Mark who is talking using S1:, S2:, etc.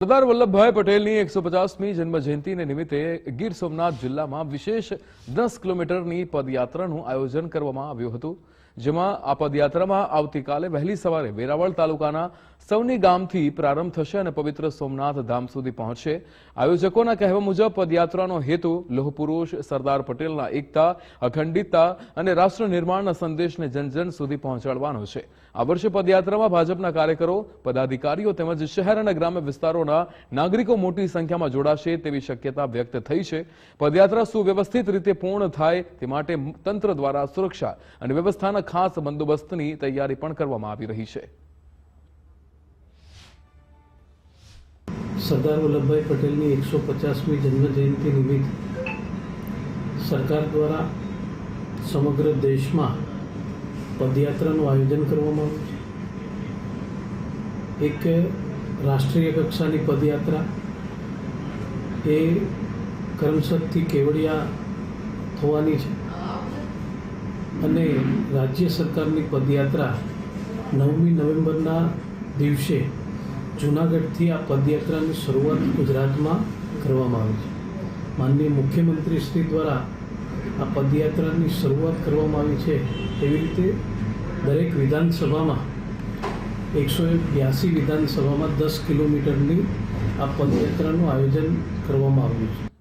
S1: સરદાર વલ્લભભાઈ પટેલની એકસો પચાસમી જન્મ જયંતિને નિમિત્તે ગીર સોમનાથ જિલ્લામાં વિશેષ દસ કિલોમીટરની પદયાત્રાનું આયોજન કરવામાં આવ્યું હતું. જેમાં આ પદયાત્રામાં આવતીકાલે વહેલી સવારે વેરાવળ તાલુકાના સૌની ગામથી પ્રારંભ થશે અને પવિત્ર સોમનાથ ધામ સુધી પહોંચશે. આયોજકોના કહેવા મુજબ, પદયાત્રાનો હેતુ લોહ પુરુષ સરદાર પટેલના એકતા, અખંડિતતા અને રાષ્ટ્ર નિર્માણના સંદેશને જન જન સુધી પહોંચાડવાનો છે. આ વર્ષે પદયાત્રામાં ભાજપના કાર્યકરો, પદાધિકારીઓ તેમજ શહેર અને ગ્રામ્ય વિસ્તારોના નાગરિકો મોટી સંખ્યામાં જોડાશે તેવી શક્યતા વ્યક્ત થઈ છે. પદયાત્રા સુવ્યવસ્થિત રીતે પૂર્ણ થાય તે માટે તંત્ર દ્વારા સુરક્ષા અને વ્યવસ્થાના ખાસ બંદોબસ્તની તૈયારી પણ કરવામાં આવી રહી છે.
S2: સરદાર વલ્લભભાઈ પટેલની એકસો પચાસમી જન્મજયંતિ નિમિત્ત સરકાર દ્વારા સમગ્ર દેશમાં પદયાત્રાનું આયોજન કરવામાં આવ્યું છે. એક રાષ્ટ્રીય કક્ષાની પદયાત્રા, એ કરમસદથી કેવડિયા થવાની છે. અને રાજ્ય સરકારની પદયાત્રા નવમી નવેમ્બરના દિવસે જૂનાગઢથી આ પદયાત્રાની શરૂઆત ગુજરાતમાં કરવામાં આવી છે. માનનીય મુખ્યમંત્રી શ્રી દ્વારા આ પદયાત્રાની શરૂઆત કરવામાં આવી છે એવી રીતે દરેક વિધાનસભામાં એકસો બ્યાસી વિધાનસભામાં દસ કિલોમીટરની આ પદયાત્રાનું આયોજન કરવામાં આવ્યું છે.